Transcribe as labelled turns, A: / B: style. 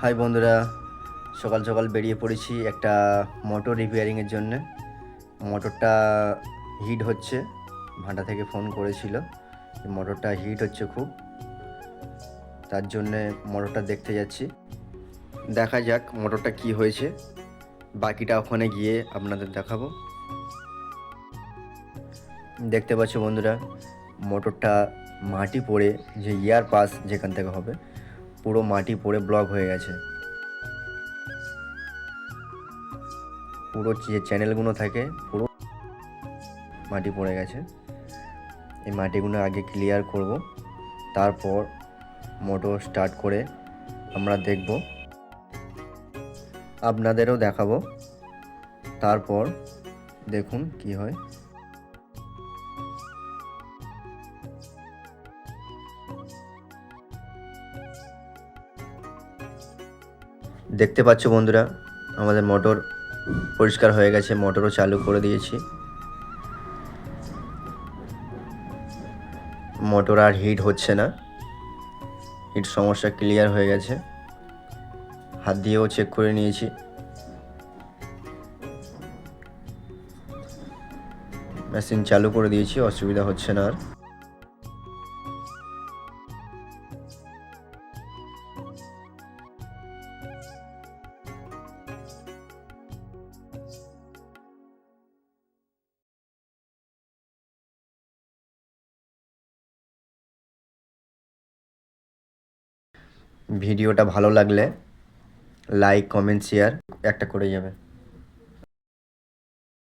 A: High বন্ধুরা, সকাল সকাল বেরিয়ে পড়েছি একটা মোটর রিপেয়ারিংয়ের জন্য। মোটরটা হিট হচ্ছে ভাঁটা থেকে ফোন করেছিল মোটরটা হিট হচ্ছে খুব। তার জন্যে মোটরটা দেখতে যাচ্ছি। দেখা যাক মোটরটা কি হয়েছে। বাকিটা ওখানে গিয়ে আপনাদের দেখাবো। দেখতে পাচ্ছ বন্ধুরা মোটরটা মাটি পড়ে যে ইয়ার পাস যেখান থেকে হবে। পুরো মাটি পড়ে ব্লক হয়ে গেছে। পুরো যে চ্যানেলগুলো থাকে, পুরো মাটি পড়ে গেছে। এই মাটিগুলো আগে ক্লিয়ার করব, তারপর মোটর স্টার্ট করে আমরা দেখব। আপনাদেরও দেখাবো। তারপর দেখুন কি হয়। দেখতে পাচ্ছ বন্ধুরা, আমাদের মোটর পরিষ্কার হয়ে গেছে, মোটরও চালু করে দিয়েছি। মোটর আর হিট হচ্ছে না। হিট সমস্যা ক্লিয়ার হয়ে গেছে। হাত দিয়েও চেক করে নিয়েছি। মেশিন চালু করে দিয়েছি, অসুবিধা হচ্ছে না আর। ভিডিওটা ভালো লাগলে লাইক কমেন্ট শেয়ার একটা করে যাবে।